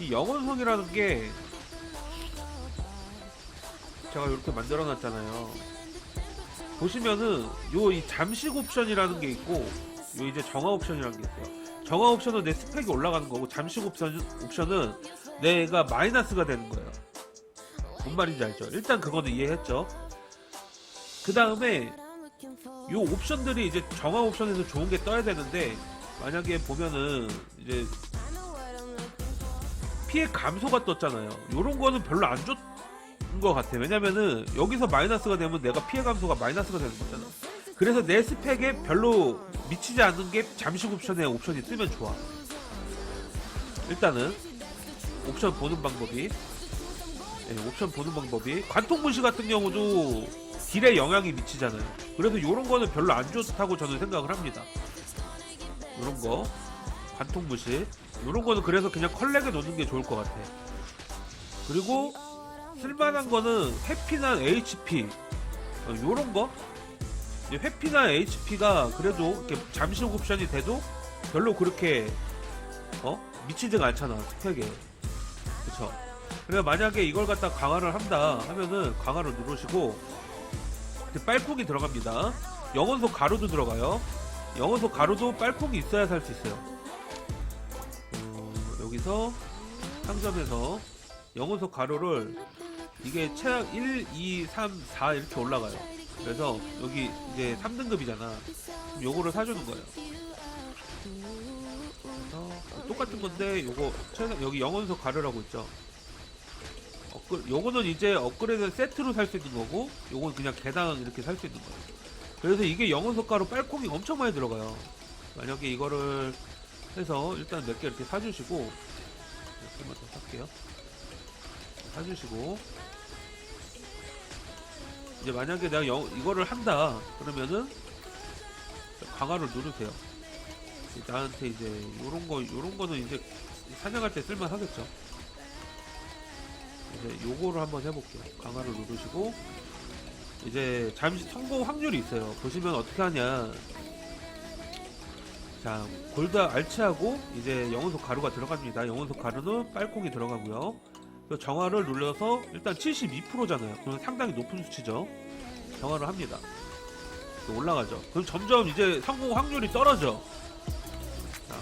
이 영혼성이라는 게 제가 이렇게 만들어 놨잖아요. 보시면은 요 이 잠식 옵션이라는 게 있고 요 이제 정화 옵션이라는 게 있어요. 정화 옵션은 내 스펙이 올라가는 거고 잠식 옵션 옵션은 내가 마이너스가 되는 거예요. 뭔 말인지 알죠? 일단 그거는 이해했죠. 그 다음에 요 옵션들이 이제 정화 옵션에서 좋은 게 떠야 되는데 만약에 보면은 이제 피해 감소가 떴잖아요. 요런 거는 별로 안 좋은 것 같아. 왜냐면은 여기서 마이너스가 되면 내가 피해 감소가 마이너스가 되는 거잖아. 그래서 내 스펙에 별로 미치지 않는 게 잠식 옵션에 옵션이 뜨면 좋아. 일단은 옵션 보는 방법이 네, 옵션 보는 방법이 관통 무시 같은 경우도 딜에 영향이 미치잖아요. 그래서 이런 거는 별로 안 좋다고 저는 생각을 합니다. 이런 거 관통 무시 이런 거는 그래서 그냥 컬렉에 놓는 게 좋을 것 같아. 그리고 쓸만한 거는 회피나 HP 어, 요런 거? 회피나 HP가 그래도 이렇게 잠시 옵션이 돼도 별로 그렇게 어? 미치지가 않잖아 스펙에. 그쵸? 그래 만약에 이걸 갖다 강화를 한다 하면은 강화를 누르시고 빨콩이 들어갑니다. 영원소 가루도 들어가요. 영원소 가루도 빨콩이 있어야 살 수 있어요. 어, 여기서 상점에서 영원소 가루를 이게 최악 1, 2, 3, 4 이렇게 올라가요. 그래서 여기 이제 3등급이잖아. 요거를 사주는 거예요. 그래서 똑같은 건데 요거 최소 여기 영원소 가루라고 있죠. 업그, 요거는 이제 업그레이드 세트로 살 수 있는 거고 요건 그냥 개당 이렇게 살 수 있는 거예요. 그래서 이게 영원소 가루 빨콩이 엄청 많이 들어가요. 만약에 이거를 해서 일단 몇 개 이렇게 사주시고 몇 개만 더 살게요. 사주시고. 이제 만약에 내가 영, 이거를 한다 그러면은 강화를 누르세요. 나한테 이제 요런 거 요런 거는 이제 사냥할 때 쓸만 하겠죠. 이제 요거를 한번 해볼게요. 강화를 누르시고. 이제 잠시 성공 확률이 있어요. 보시면 어떻게 하냐 자 골드 알치하고 이제 영혼소 가루가 들어갑니다. 영혼소 가루는 빨콩이 들어가고요. 정화를 눌러서 일단 72%잖아요. 그럼 상당히 높은 수치죠. 정화를 합니다. 올라가죠. 그럼 점점 이제 성공 확률이 떨어져. 자,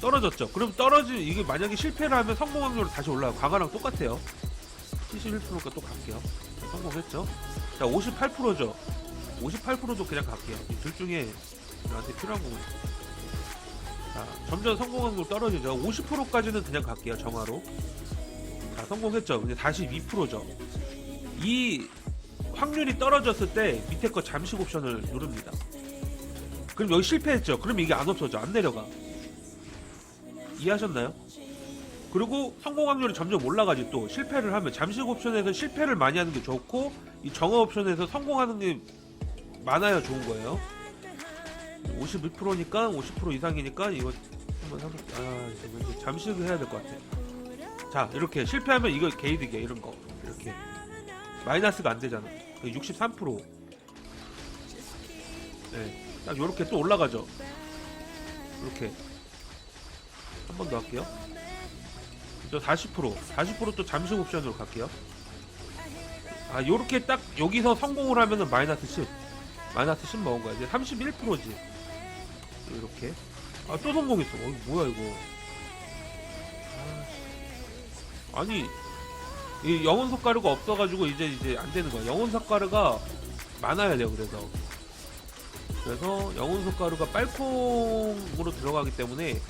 떨어졌죠. 그럼 떨어지 이게 만약에 실패를 하면 성공 확률이 다시 올라가고 강화랑 똑같아요. 71%가 또 갈게요. 자, 성공했죠? 자 58%죠. 58%도 그냥 갈게요. 이둘 중에 나한테 필요한 거고 자 점점 성공 확률 떨어지죠. 50%까지는 그냥 갈게요 정화로. 자 성공했죠. 근데 다시 2%죠. 이 확률이 떨어졌을 때 밑에 거 잠식 옵션을 누릅니다. 그럼 여기 실패했죠. 그럼 이게 안 없어져. 안 내려가. 이해하셨나요? 그리고 성공 확률이 점점 올라가지 또 실패를 하면 잠식 옵션에서 실패를 많이 하는 게 좋고 이 정화 옵션에서 성공하는 게 많아야 좋은 거예요 52%니까 50% 이상이니까 이거 한번 해볼게요 아 이거 잠식을 해야 될 것 같아. 자 이렇게 실패하면 이거 게이드게 이런 거. 이렇게. 마이너스가 안 되잖아. 63% 네, 딱 요렇게 또 올라가죠. 이렇게. 한 번 더 할게요. 저 40% 40%또 잠식 옵션으로 갈게요. 아 요렇게 딱 여기서 성공을 하면은 마이너스 10 마이너스 10 먹은 거야. 이제 31%지 이렇게. 아 또 성공했어. 어 뭐야 이거. 아, 아니 이 영혼 석가루가 없어가지고 이제 이제 안 되는 거야. 영혼 석가루가 많아야 돼요 그래서. 그래서 영혼 석가루가 빨콩으로 들어가기 때문에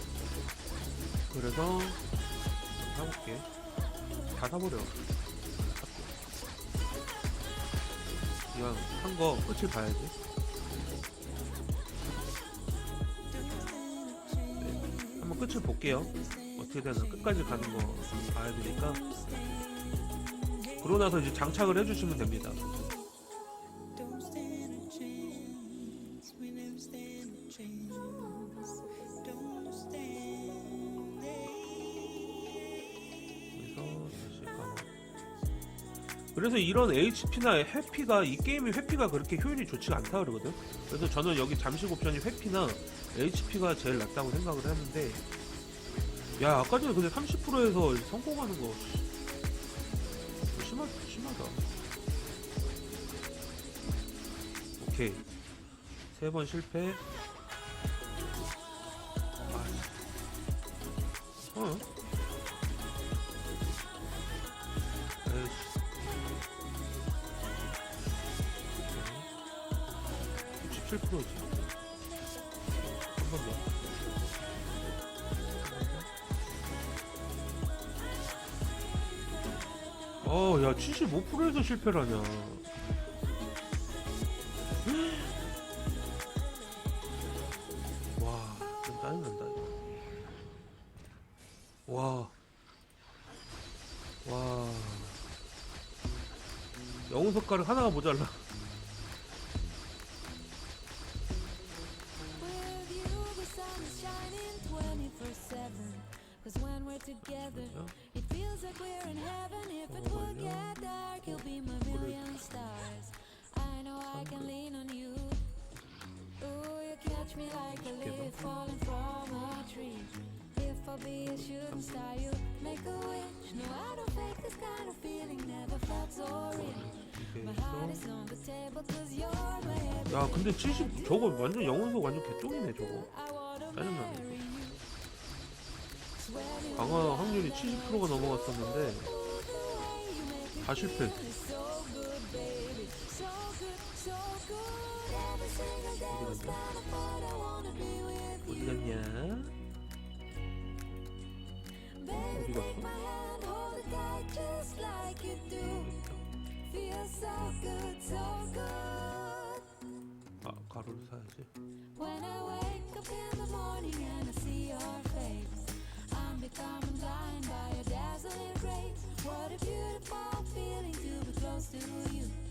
그래서 좀 사볼게. 다 사버려. 이왕 한거 끝을 봐야지 한번 끝을 볼게요. 어떻게 되나 끝까지 가는 거 봐야 되니까. 그러고 나서 이제 장착을 해주시면 됩니다 그래서 이런 HP나 회피가 이 게임의 회피가 그렇게 효율이 좋지가 않다 그러거든. 그래서 저는 여기 잠식 옵션이 회피나 HP가 제일 낫다고 생각을 했는데 야 아까 전에 근데 30%에서 성공하는 거 심하, 심하다. 오케이. 세 번 실패. 아, 어? 67%지 한번 더. 어, 야, 75%에서 실패를 하냐. 와, 좀 짜증난다, 이거. 와. 와. 영웅 석 가루 하나가 모자라. Heaven. If it Oh, would get dark, you'll be my million stars. I know I can lean on you. Ooh, you catch me like a leaf falling from a tree. If I'll be a shooting star, you make a wish. No, I don't fake this kind of feeling, never felt so real. My heart is on the table, cause you're my. 야, 근데 70, 저거 완전 영웅석 완전 개똥이네, 저거. I 짜증나네. 강화 확률이 70%가 넘어갔었는데, 다 실패. 어디. 갔냐? 어디 갔어? 아, 가루를 사야지. Your dazzling grace.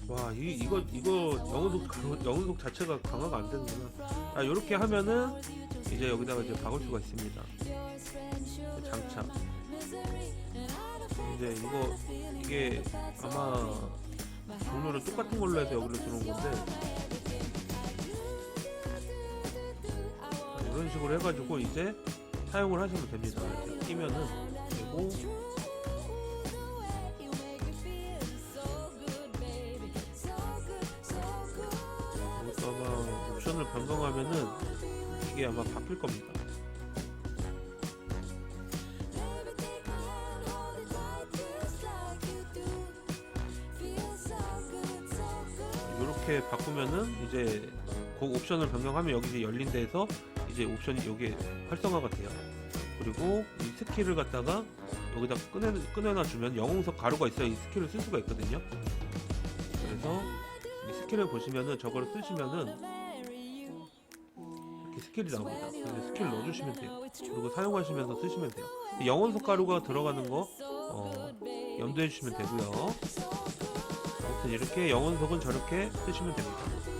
와, 이, 이거, 이거, 영혼속, 강- 영혼속 자체가 강화가 안 되는구나. 아, 요렇게 하면은, 이제 여기다가 이제 박을 수가 있습니다. 장착. 이제 이거, 이게 아마, 종류를 똑같은 걸로 해서 여기로 들어온 건데, 이런 식으로 해가지고 이제 사용을 하시면 됩니다. 끼면은, 그리고, 옵션을 변경하면은, 이게 아마 바뀔 겁니다. 이렇게 바꾸면은 이제 그 옵션을 변경하면 여기 이제 열린 데에서 이제 옵션이 여기에 활성화가 돼요. 그리고 이 스킬을 갖다가 여기다 꺼내 꺼내놔 주면 영웅석 가루가 있어야 이 스킬을 쓸 수가 있거든요. 그래서 이 스킬을 보시면은 저거를 쓰시면은 이렇게 스킬이 나옵니다. 그래서 스킬 넣어주시면 돼요. 그리고 사용하시면서 쓰시면 돼요. 영혼석 가루가 들어가는 거 어, 염두해 주시면 되고요. 아무튼 이렇게 영혼석은 저렇게 쓰시면 됩니다.